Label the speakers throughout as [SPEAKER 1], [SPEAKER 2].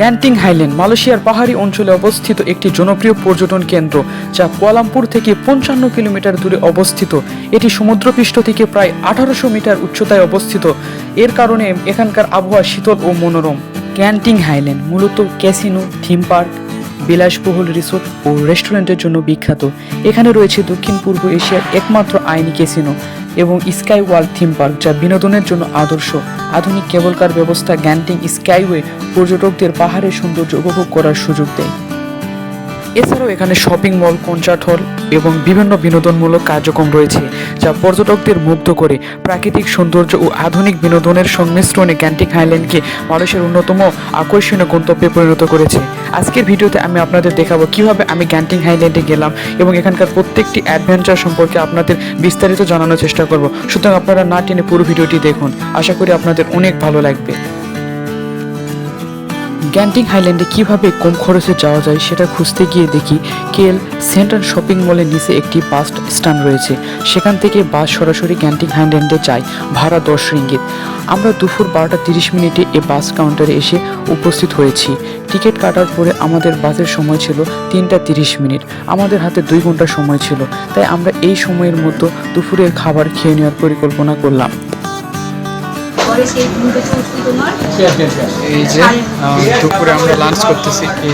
[SPEAKER 1] ক্যান্টিং highland, মালয়েশিয়ার পাহাড়ি অঞ্চলে অবস্থিত একটি জনপ্রিয় পর্যটন কেন্দ্র, যা কুয়ালামপুর থেকে পঞ্চান্ন কিলোমিটার দূরে অবস্থিত। এটি সমুদ্রপৃষ্ঠ থেকে প্রায় আঠারোশো মিটার উচ্চতায় অবস্থিত। এর কারণে এখানকার আবহাওয়া শীতল ও মনোরম। ক্যান্টিং হাইল্যান্ড মূলত ক্যাসিনো, থিম পার্ক, বিলাসবহুল রিসোর্ট ও রেস্টুরেন্টের জন্য বিখ্যাত। এখানে রয়েছে দক্ষিণ পূর্ব এশিয়ার একমাত্র আইনি ক্যাসিনো। এবং স্কাই ওয়ার্ল্ড থিম পার্ক, যা বিনোদনের জন্য আদর্শ। আধুনিক কেবলকার ব্যবস্থা, গ্যান্টিং স্কাইওয়ে পর্যটকদের পাহাড়ের সৌন্দর্য উপভোগ করার সুযোগ দেয়। এছাড়াও এখানে শপিং মল কনসার্ট হল এবং বিভিন্ন বিনোদনমূলক কার্যক্রম রয়েছে, যা পর্যটকদের মুগ্ধ করে। প্রাকৃতিক সৌন্দর্য ও আধুনিক বিনোদনের সংমিশ্রণে ক্যান্টিং হাইল্যান্ডকে মানুষের অন্যতম আকর্ষণীয় গন্তব্যে পরিণত করেছে। আজকের ভিডিওতে আমি আপনাদের দেখাবো কীভাবে আমি ক্যান্টিং হাইল্যান্ডে গেলাম এবং এখানকার প্রত্যেকটি অ্যাডভেঞ্চার সম্পর্কে আপনাদের বিস্তারিত জানানোর চেষ্টা করব। সুতরাং আপনারা না টেনে পুরো ভিডিওটি দেখুন। আশা করি আপনাদের অনেক ভালো লাগবে। গ্যান্টিং হাইল্যান্ডে কীভাবে কম খরচে যাওয়া যায় সেটা খুঁজতে গিয়ে দেখি কেএল সেন্ট্রাল শপিং মলের নিচে একটি বাস স্ট্যান্ড রয়েছে। সেখান থেকে বাস সরাসরি গ্যান্টিং হাইল্যান্ডে যায় ভাড়া দশ রিঙ্গিত। আমরা দুপুর বারোটা তিরিশ মিনিটে এ বাস কাউন্টারে এসে উপস্থিত হয়েছি। টিকিট কাটার পরে আমাদের বাসের সময় ছিল তিনটা তিরিশ মিনিট। আমাদের হাতে দুই ঘণ্টা সময় ছিল। তাই আমরা এই সময়ের মতো দুপুরের খাবার খেয়ে নেওয়ার পরিকল্পনা করলাম।
[SPEAKER 2] পরে সেই দুটো চুক্তি তোমার।
[SPEAKER 1] এই যে দুপুরে আমরা লাঞ্চ করতেছি এই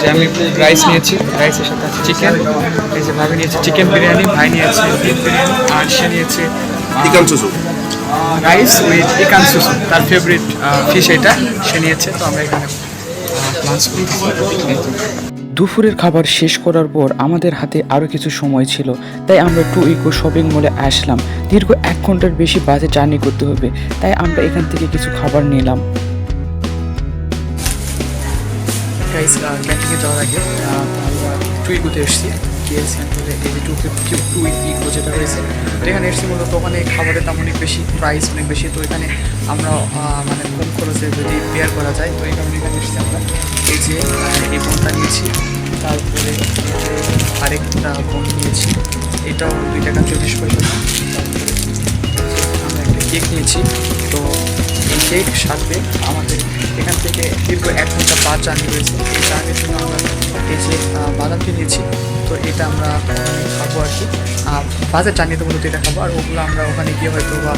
[SPEAKER 1] যে আমি রাইস নিয়েছি রাইসের সাথে আছে চিকেন এই যে ভাবি নিয়েছে চিকেন বিরিয়ানি ভাই নিয়েছে বিফ বিরিয়ানি আর সে নিয়েছে
[SPEAKER 3] ইকান সুসু
[SPEAKER 1] রাইস উইথ ইকান সুসু তার ফেভারিট ফিশ এটা সে নিয়েছে। তো আমরা এখানে লাঞ্চ দুপুরের খাবার শেষ করার পর আমাদের হাতে আরও কিছু সময় ছিল, তাই আমরা টু ইকো শপিং মলে আসলাম। দীর্ঘ এক ঘণ্টার বেশি বাসে জার্নি করতে হবে, তাই আমরা এখান থেকে কিছু খাবার নিলাম। গাইস যাওয়ার আগে টু ইকোতে এসেছি। কেএল সেন্টারে এই টু ফিফটি টু ইকো যেটা রয়েছে এখানে এসেছি মূলত ওখানে খাবারের দাম অনেক বেশি প্রাইস অনেক বেশি, তো এখানে আমরা মানে কম খরচে যদি পেয়ার করা যায়, তো এই কারণে এখানে এসেছি আমরা। এই যে এই বোনটা নিয়েছি, তারপরে আরেকটা বোন নিয়েছি, এটাও দুই টাকা চল্লিশ পয়সা। আমরা একটা কেক নিয়েছি, তো কেক সাথে আমাদের। এখান থেকে দীর্ঘ এক ঘণ্টা বাস জার্নি রয়েছে। এই জার্নির জন্য আমরা এই যে বাদামটি নিয়েছি তো এটা আমরা খাব আর কি। আহ, বাজার জার্নিতে মূলত এটা খাব। আর ওগুলো আমরা ওখানে গিয়ে হয়তো বা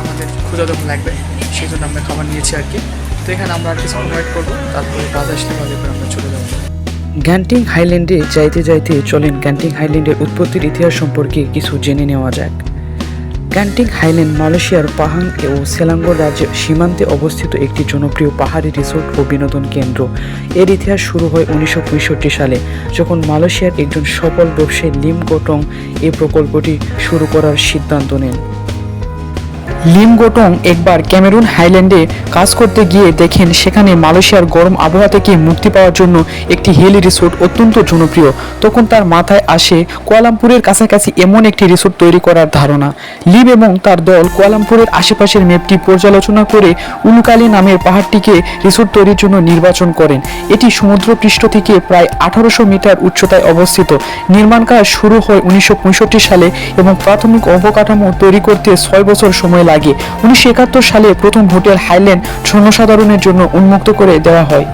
[SPEAKER 1] আমাদের ক্ষুদা যখন লাগবে সেই জন্য আমরা খাবার নিয়েছি আর কি। তো এখানে আমরা আর কিছু ওয়েট করব। তারপরে বাজার আসলে বাজার করে আমরা চলে যাব। গ্যান্টিং হাইল্যান্ডে যাইতে যাইতে চলেন। গ্যান্টিং হাইল্যান্ডের উৎপত্তির ইতিহাস সম্পর্কে কিছু জেনে নেওয়া যাক। গ্যান্টিং হাইল্যান্ড, মালয়েশিয়ার পাহাং ও সেলাঙ্গোর রাজ্যের সীমান্তে অবস্থিত একটি জনপ্রিয় পাহাড়ি রিসোর্ট ও বিনোদন কেন্দ্র। এর ইতিহাস শুরু হয় উনিশশো পঁয়ষট্টি সালে, যখন মালয়েশিয়ার একজন সফল ব্যবসায়ী লিম গোটং এই প্রকল্পটি শুরু করার সিদ্ধান্ত নেন। লিম গোটং একবার ক্যামেরুন হাইল্যান্ডে কাজ করতে গিয়ে দেখেন সেখানে মালয়েশিয়ার গরম আবহাওয়া থেকে মুক্তি পাওয়ার জন্য একটি হিলি রিসোর্ট অত্যন্ত জনপ্রিয়। তখন তার মাথায় আসে কোয়ালামপুরের কাছাকাছি এমন একটি রিসোর্ট তৈরি করার ধারণা। লিম এবং তার দল কোয়ালামপুরের আশেপাশের ম্যাপটি পর্যালোচনা করে উলুকালি নামের পাহাড়টিকে রিসোর্ট তৈরির জন্য নির্বাচন করেন। এটি সমুদ্রপৃষ্ঠ থেকে প্রায় আঠারোশো মিটার উচ্চতায় অবস্থিত। নির্মাণ কাজ শুরু হয় উনিশশো পঁয়ষট্টি সালে এবং প্রাথমিক অবকাঠামো তৈরি করতে ছয় বছর সময় লাগে উনিশশো একাত্তর সালে প্রথম হোটেল হাইল্যান্ড জনসাধারণের জন্য উন্মুক্ত করে দেওয়া হয়।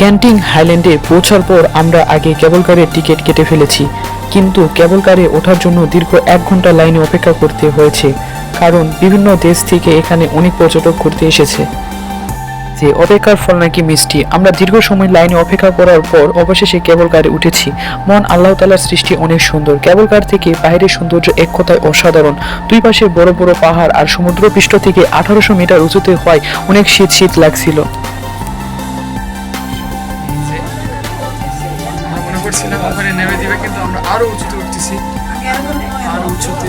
[SPEAKER 1] গ্যান্টিং হাইল্যান্ডে পৌঁছার পর আমরা আগে কেবল কারের টিকিট কেটে ফেলেছি, কিন্তু কেবল কারে ওঠার জন্য দীর্ঘ এক ঘণ্টা লাইনে অপেক্ষা করতে হয়েছে, কারণ বিভিন্ন দেশ থেকে এখানে অনেক পর্যটক ঘুরতে এসেছে। যে অপেক্ষার ফল নাকি মিষ্টি আমরা দীর্ঘ সময় লাইনে অপেক্ষা করার পর অবশেষে কেবল কারে উঠেছি মন আল্লাহ তালার সৃষ্টি অনেক সুন্দর কেবল কার থেকে বাইরের সৌন্দর্য এক কথায় অসাধারণ দুই পাশে বড় বড় পাহাড় আর সমুদ্র পৃষ্ঠ থেকে আঠারোশো মিটার উঁচুতে হয় অনেক শীত শীত লাগছিল করছিলাম ওখানে নেমে দিবে কিন্তু আমরা আরও উঁচুতে উঠতেছি আরও উঁচুতে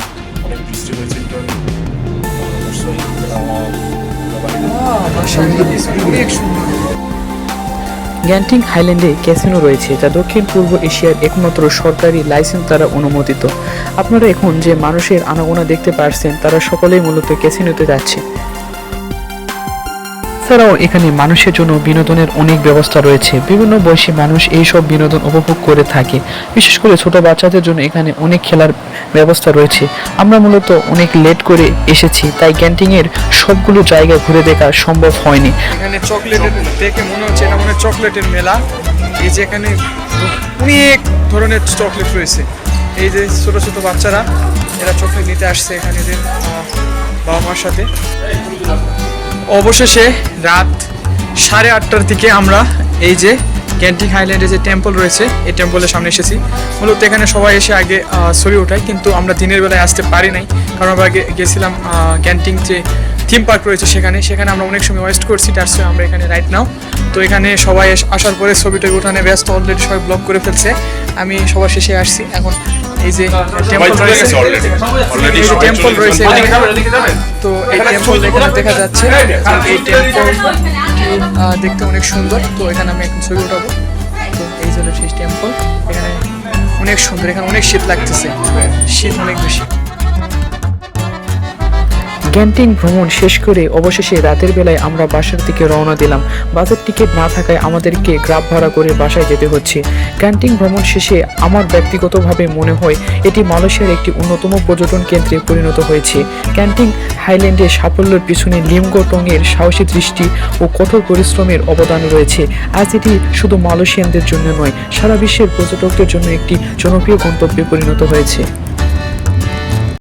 [SPEAKER 1] গ্যান্টিং হাইল্যান্ডে ক্যাসিনো রয়েছে, যা দক্ষিণ পূর্ব এশিয়ার একমাত্র সরকারি লাইসেন্স দ্বারা অনুমোদিত। আপনারা এখন যে মানুষের আনাগোনা দেখতে পারছেন, তারা সকলেই মূলত ক্যাসিনোতে যাচ্ছে। এছাড়াও এখানে মানুষের জন্য বিনোদনের অনেক ব্যবস্থা রয়েছে। বিভিন্ন বয়সী মানুষ এই সব বিনোদন উপভোগ করে থাকে। বিশেষ করে ছোট বাচ্চাদের জন্য এখানে অনেক খেলার ব্যবস্থা রয়েছে। আমরা মূলত অনেক লেট করে এসেছি, তাই ক্যান্টিংয়ের সবগুলো জায়গা ঘুরে দেখা সম্ভব হয়নি।
[SPEAKER 4] এখানে চকলেটের দেখে মনে হচ্ছে এটা মনে চকলেটের মেলা। এই যে এখানে অনেক ধরনের চকলেট রয়েছে। এই যে ছোট ছোট বাচ্চারা, এরা চকলেট নিতে আসছে এখানে বাবা মার সাথে। অবশেষে রাত সাড়ে আটটার দিকে আমরা এই যে ক্যান্টিং হাইল্যান্ডে যে টেম্পল রয়েছে, এই টেম্পলের সামনে এসেছি। মূলত এখানে সবাই এসে আগে ছবি ওঠায়, কিন্তু আমরা দিনের বেলায় আসতে পারি নাই। কারণ আমরা গেছিলাম ক্যান্টিং যে থিম পার্ক রয়েছে সেখানে। সেখানে আমরা অনেক সময় ওয়েস্ট করছি তার সঙ্গে আমরা এখানে রাইট নাও তো এখানে সবাই আসার পরে ছবিটা উঠানে ব্যস্ত অলরেডি সবাই ব্লগ করে ফেলছে। আমি সবার শেষে আসছি এখন এই যে টেম্পল রয়েছে টেম্পল তো এই টেম্পল এখানে দেখা যাচ্ছে এই টেম্পল দেখতে অনেক সুন্দর। তো এখানে আমি এখন ছবি উঠাবো। তো এই হলো সেই টেম্পল এখানে অনেক সুন্দর এখানে অনেক শীত লাগতেছে। শীত অনেক বেশি।
[SPEAKER 1] ক্যান্টিন ভ্রমণ শেষ করে অবশেষে রাতের বেলায় আমরা বাসার দিকে রওনা দিলাম। বাসের টিকিট না থাকায় আমাদেরকে গ্রাফ ভাড়া করে বাসায় যেতে হচ্ছে। ক্যান্টিন ভ্রমণ শেষে আমার ব্যক্তিগতভাবে মনে হয় এটি মালয়েশিয়ার একটি অন্যতম পর্যটন কেন্দ্রে পরিণত হয়েছে। ক্যান্টিন হাইল্যান্ডের সাফল্যের পিছনে লিমগোটংয়ের সাহসী দৃষ্টি ও কঠোর পরিশ্রমের অবদান রয়েছে। আজ এটি শুধু মালয়েশিয়ানদের জন্য নয়, সারা বিশ্বের পর্যটকদের জন্য একটি জনপ্রিয় গন্তব্যে পরিণত হয়েছে।